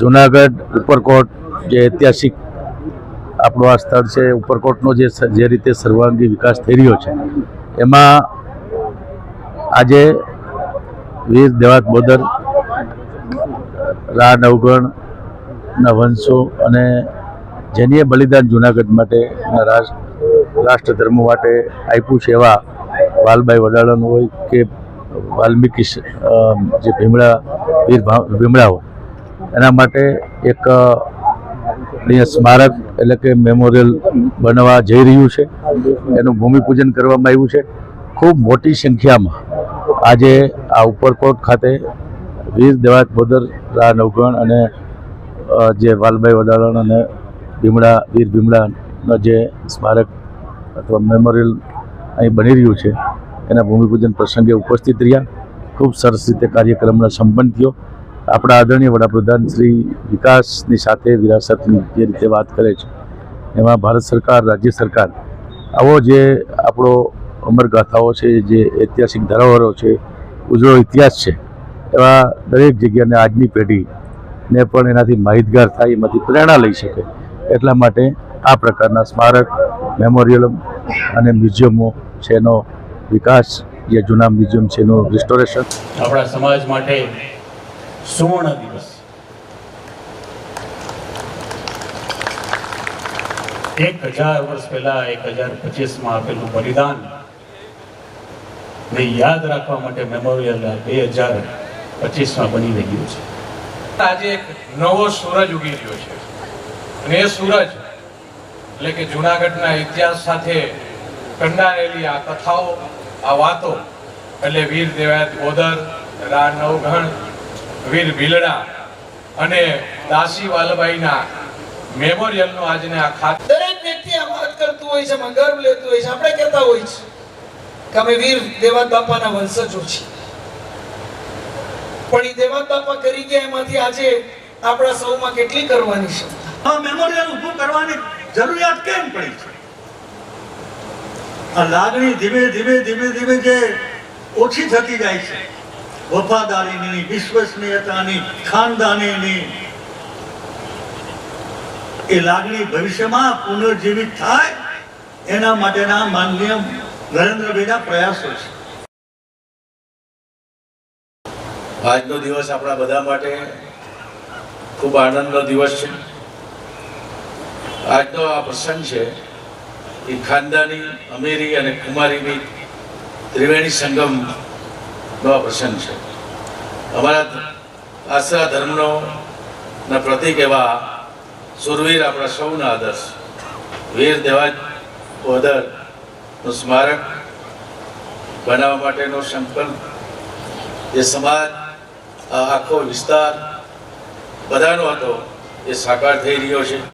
જુનાગઢ ઉપરકોટ જે ઐતિહાસિક આપણું આ સ્થળ છે, ઉપરકોટનો જે જે રીતે સર્વાંગી વિકાસ થઈ રહ્યો છે, એમાં આજે વીર દેવાત બોદર, રા નવગણના વંશો અને જેનીએ બલિદાન જુનાગઢ માટે રાષ્ટ્ર ધર્મ માટે આપ્યું છે, એવા વાલભાઈ વડાલાનું હોય કે વાલ્મીકી જે ભીમડા, વીર ભા- ભીમડા હોય એના માટે એક સ્મારક એટલે કે મેમોરિયલ બનવા જઈ રહ્યું છે. એનું ભૂમિપૂજન કરવામાં આવ્યું છે. ખૂબ મોટી સંખ્યામાં આજે આ ઉપરકોટ ખાતે વીર દેવાત બોદર રા નવગણ અને જે વાલભાઈ વડાળણ અને ભીમડા, વીર ભીમડાનો જે સ્મારક અથવા મેમોરિયલ અહીં બની રહ્યું છે, એના ભૂમિપૂજન પ્રસંગે ઉપસ્થિત રહ્યા. ખૂબ સરસ રીતે કાર્યક્રમનો સંપન્ન થયો. આપણા આદરણીય વડાપ્રધાન શ્રી વિકાસની સાથે વિરાસતની જે રીતે વાત કરે છે, એમાં ભારત સરકાર, રાજ્ય સરકાર, આવો જે આપણો અમરગાથાઓ છે, જે ઐતિહાસિક ધરોહરો છે, ઉજળો ઇતિહાસ છે, એવા દરેક જગ્યાને આજની પેઢીને પણ એનાથી માહિતગાર થાય, એમાંથી પ્રેરણા લઈ શકે, એટલા માટે આ પ્રકારના સ્મારક મેમોરિયલ અને મ્યુઝિયમો છે એનો વિકાસ, જે જૂના મ્યુઝિયમ છે એનું રિસ્ટોરેશન. આપણા સમાજ માટે સુવર્ણ દિવસ. એક હજાર વર્ષ પહેલા, એક હજાર પચીસમાં આપેલું બલિદાન ને યાદ રાખવા માટે મેમોરિયલ બે હજાર પચીસમાં બની રહ્યું છે. આજે એક નવો સૂરજ ઉગી રહ્યો છે. અને એ સૂરજ એટલે કે જુનાગઢના ઇતિહાસ સાથે કંડારેલી આ કથાઓ, આ વાતો, એટલે વીર દેવાયત બોદર રા નવઘણ વીર ભીલડા અને દાસી મેમોરિયલ મેમોરિયલનો આજને આ ખાત દરેક વ્યક્તિ આ વાત કરતું હોય છે ગર્વ લેતું હોય છે આપણે કહેતા હોય છે કે અમે વીર દેવાત બાપાના વંશજો છીએ. પણ એ દેવાત બાપા કરી ગયા એમાંથી આજે આપણા સૌમાં કેટલી કરવાની છે આ મેમોરિયલ ઊભું કરવાની જરૂરિયાત કેમ પડી છે? આ લાગણી ધીમે ધીમે ધીમે ધીમે જે ઓછી થતી જાય છે. વફાદારીની, વિશ્વસનીયતાની, ખાનદાનીની એ લાગણી ભવિષ્યમાં પુનર્જીવિત થાય, એના માટેના માનનીય નરેન્દ્રભાઈના પ્રયાસો છે. આજનો દિવસ આપણા બધા માટે ખૂબ આનંદનો દિવસ છે. આજનો આ પ્રસંગ છે એ ખાનદાની, અમેરી અને કુમારીની ત્રિવેણી સંગમનો આ પ્રસંગ છે. અમારા આશરા ધર્મનો, ના પ્રતિક એવા સુરવીર આપણા સૌના આદર્શ. વીર દેવાજ ઓદરનું સ્મારક બનાવવા માટેનો સંકલ્પ. એ સમાજ આખો વિસ્તાર બધાનો હતો, એ સાકાર થઈ રહ્યો છે.